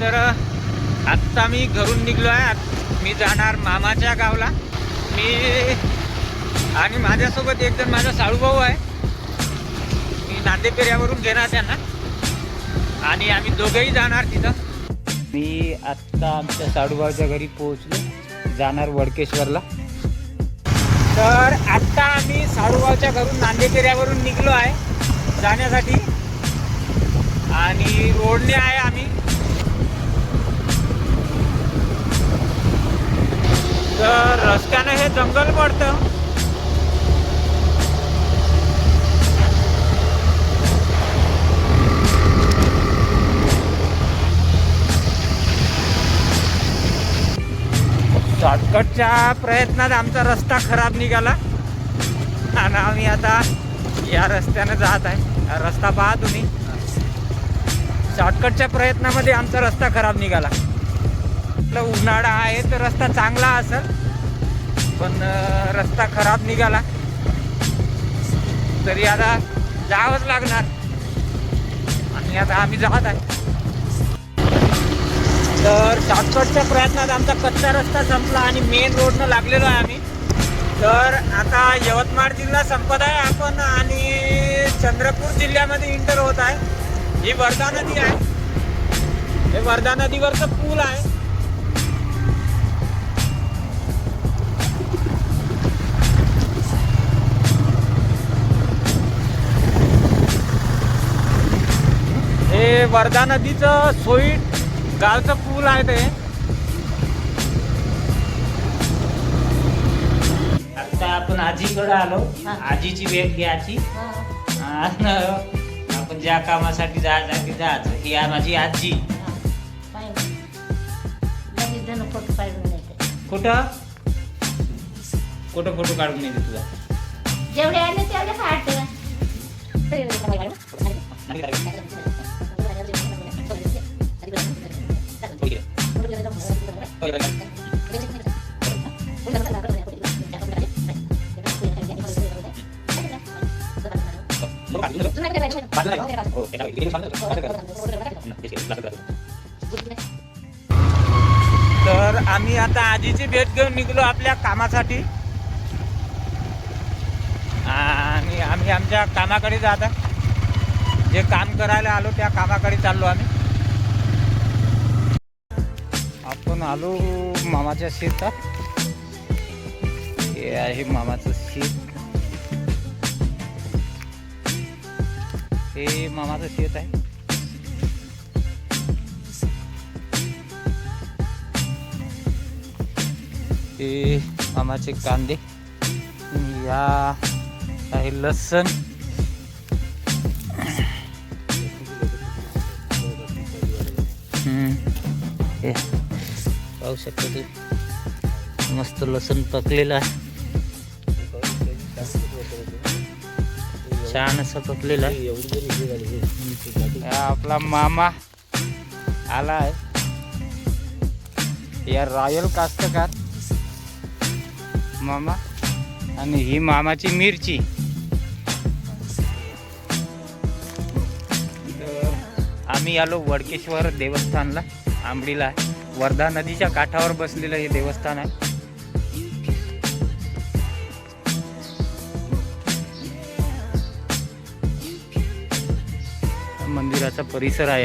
तर आत्ता मी घरून निघलो आहे. मी जाणार मामाच्या गावला. मी आणि माझ्यासोबत एक जण माझा साळूभाऊ आहे. मी नांदेपेऱ्यावरून घेणार त्यांना. आणि आम्ही दोघंही जाणार तिथं. मी आत्ता आमच्या साडूभाऊच्या घरी पोहोचलो. जाणार वडकेश्वरला. तर आत्ता आम्ही साळूभाऊच्या घरून नांदेपेऱ्यावरून निघलो आहे जाण्यासाठी. आणि रोडने आहे आम्ही. तर रस्त्यानं हे जंगल पडतं. शॉर्टकटच्या प्रयत्नात आमचा रस्ता खराब निघाला. आणि आम्ही आता या रस्त्यानं जात आहे. रस्ता पहा तुम्ही. शॉर्टकटच्या प्रयत्नामध्ये आमचा रस्ता खराब निघाला. आपला उन्हाळा आहे तर रस्ता चांगला असेल पण रस्ता खराब निघाला. तरी आता जावंच लागणार. आणि आता आम्ही जात आहे. तर शॉर्टकटच्या प्रयत्नात आमचा कच्चा रस्ता संपला आणि मेन रोडनं लागलेलो आहे आम्ही. तर आता यवतमाळ जिल्हा संपत आहे आपण आणि चंद्रपूर जिल्ह्यामध्ये इंटर होत आहे. ही वर्धा नदी आहे. हे वर्धा नदीवरचं पूल आहे. वर्धा नदीचं सोईट गावचं पूल आहे ते. आता आपण आजीकडे आलो. आजीची भेट घ्यायची. आणि आपण ज्या कामासाठी जायचं ते जायचं ही आहे माझी आजी. येते कुठं? कुठं फोटो काढून नाही तुझा जेवढे आले तेवढे काढते तर आम्ही आता आजीची भेट घेऊन निघलो आपल्या कामासाठी. आणि आम्ही आमच्या कामाकडे जात आहे. जे काम करायला आलो त्या कामाकडे चाललो आम्ही. आपण आलो मामाच्या शेतात. हे आहे मामाचं शेत. हे मामाचं शेत आहे. हे मामाचे कांदे. या आहे लसण. हे. पाहू शकतो ते मस्त लसूण पकलेलं आहे. छान असं पकलेलं आहे. आपला मामा आला आहे या रॉयल कास्तकार. मामा आणि ही मामाची मिरची. आम्ही आलो वडकेश्वर देवस्थानला आंबडीला. आहे वर्धा नदीच्या काठावर बसलेलं हे देवस्थान आहे. मंदिराचा परिसर आहे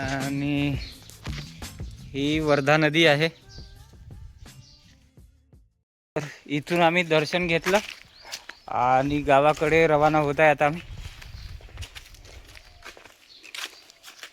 आणि ही वर्धा नदी आहे. तर इथून आम्ही दर्शन घेतलं आणि गावाकडे रवाना होत आहे आता आम्ही.